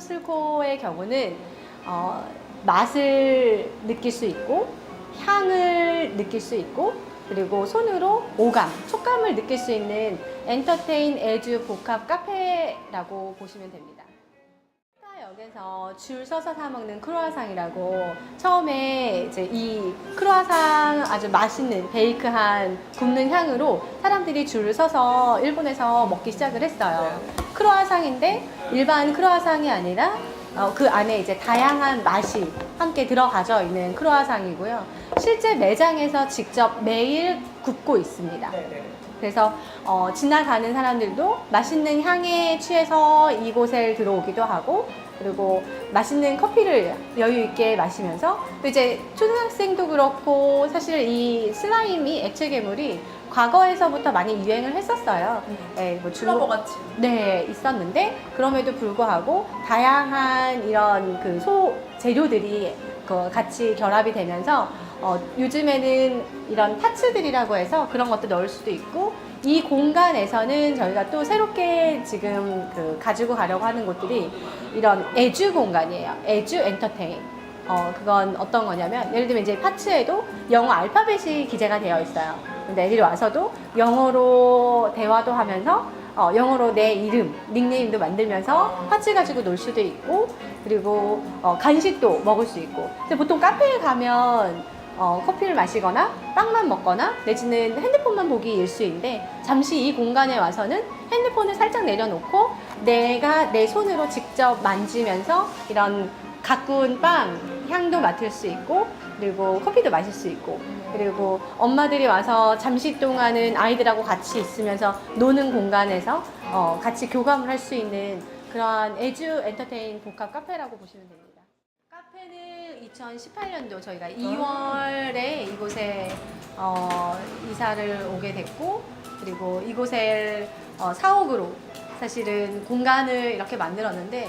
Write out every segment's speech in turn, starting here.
슬코의 경우는 어, 맛을 느낄 수 있고 향을 느낄 수 있고 그리고 손으로 오감, 촉감을 느낄 수 있는 엔터테인 에듀 복합 카페라고 보시면 됩니다. 역에서 줄 서서 사 먹는 크로아상이라고 처음에 이제 이 크로아상 아주 맛있는 베이크한 굽는 향으로 사람들이 줄을 서서 일본에서 먹기 시작을 했어요. 크로아상인데 일반 크로아상이 아니라 어, 그 안에 이제 다양한 맛이 함께 들어가져 있는 크로아상이고요. 실제 매장에서 직접 매일 굽고 있습니다. 그래서 어, 지나가는 사람들도 맛있는 향에 취해서 이곳에 들어오기도 하고 그리고 맛있는 커피를 여유 있게 마시면서 또 이제 초등학생도 그렇고 사실 이 슬라임이 액체 괴물이 과거에서부터 많이 유행을 했었어요. 네, 뭐 슬러버 같이. 네, 있었는데 그럼에도 불구하고 다양한 이런 그 소 재료들이 그 같이 결합이 되면서 어, 요즘에는 이런 파츠들이라고 해서 그런 것도 넣을 수도 있고 이 공간에서는 저희가 또 새롭게 지금 그 가지고 가려고 하는 곳들이 이런 애주 공간이에요. 애주 엔터테인. 어, 그건 어떤 거냐면, 예를 들면 이제 파츠에도 영어 알파벳이 기재가 되어 있어요. 근데 애들이 와서도 영어로 대화도 하면서, 어, 영어로 내 이름, 닉네임도 만들면서 파츠 가지고 놀 수도 있고, 그리고 어, 간식도 먹을 수 있고. 근데 보통 카페에 가면 어, 커피를 마시거나 빵만 먹거나 내지는 핸드폰만 보기 일수인데 잠시 이 공간에 와서는 핸드폰을 살짝 내려놓고 내가 내 손으로 직접 만지면서 이런 가꾼 빵 향도 맡을 수 있고 그리고 커피도 마실 수 있고 그리고 엄마들이 와서 잠시 동안은 아이들하고 같이 있으면서 노는 공간에서 어, 같이 교감을 할 수 있는 그러한 에듀 엔터테인 복합 카페라고 보시면 됩니다. 카페는 2018년도 저희가 2월에 이곳에 어, 이사를 오게 됐고 그리고 이곳에 어, 사옥으로 사실은 공간을 이렇게 만들었는데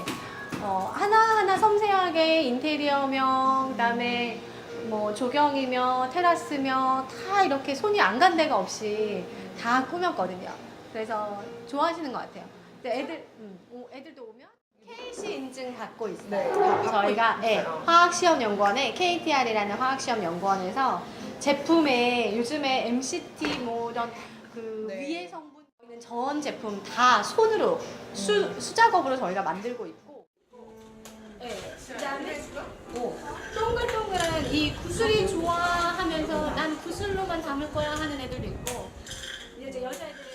어, 하나하나 섬세하게 인테리어며 그다음에 뭐 조경이며 테라스며 다 이렇게 손이 안 간 데가 없이 다 꾸몄거든요. 그래서 좋아하시는 것 같아요. 근데 애들 음, 오, 애들도 오면 KC 인증 받고 있어요. 네, 다 받고 저희가 예, 있어요. 화학시험연구원에 KTR이라는 화학시험연구원에서 제품에 요즘에 MCT 뭐 이런 그 네. 위해 성분 있는 전 제품 다 손으로 수, 수작업으로 저희가 만들고 있고 네, 그다음에 오, 동글동글한 이 구슬이 좋아하면서 난 구슬로만 담을 거야 하는 애들도 있고 이제 여자애들은